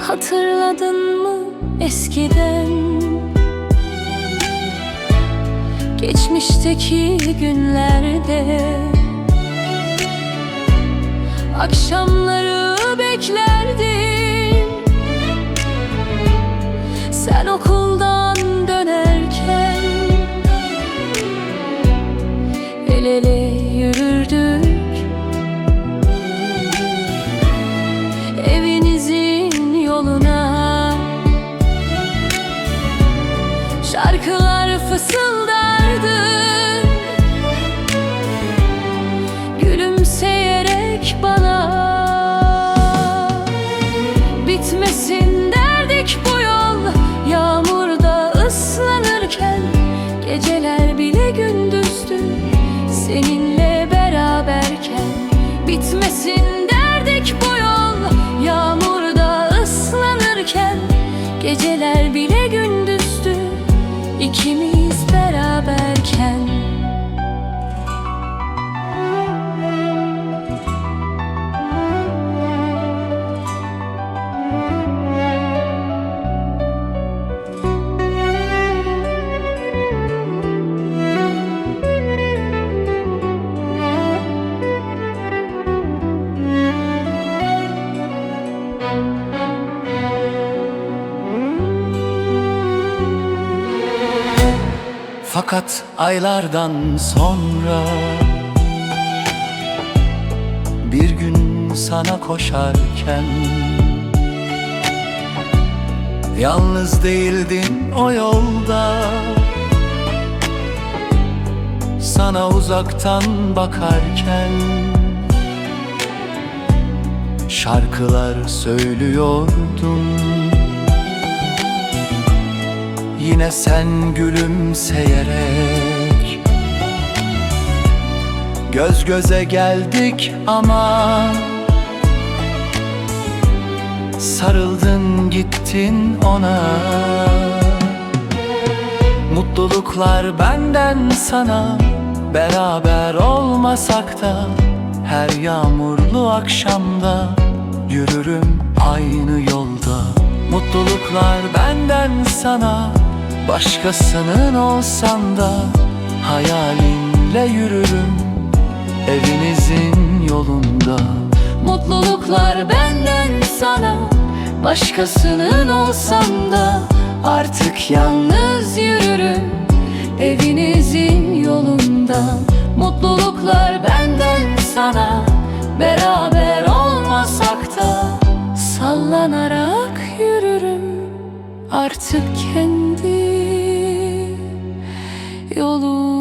Hatırladın mı eskiden Geçmişteki günlerde Akşamları beklerdim. Sen okuldan dönerken El ele yürürdük. Evinizin yoluna Şarkılar Geceler bile gündüzdü Seninle beraberken Bitmesin Fakat aylardan sonra Bir gün sana koşarken Yalnız değildin o yolda. Sana uzaktan bakarken Şarkılar söylüyordun Yine sen gülümseyerek Göz göze geldik ama Sarıldın gittin ona Mutluluklar benden sana Beraber olmasak da Her yağmurlu akşamda Yürürüm aynı yolda Mutluluklar benden sana Başkasının olsan da Hayalinle yürürüm Evinizin yolunda. Mutluluklar benden sana Başkasının olsam da Artık yalnız yürürüm Evinizin yolunda. Mutluluklar benden sana Artık kendi yolum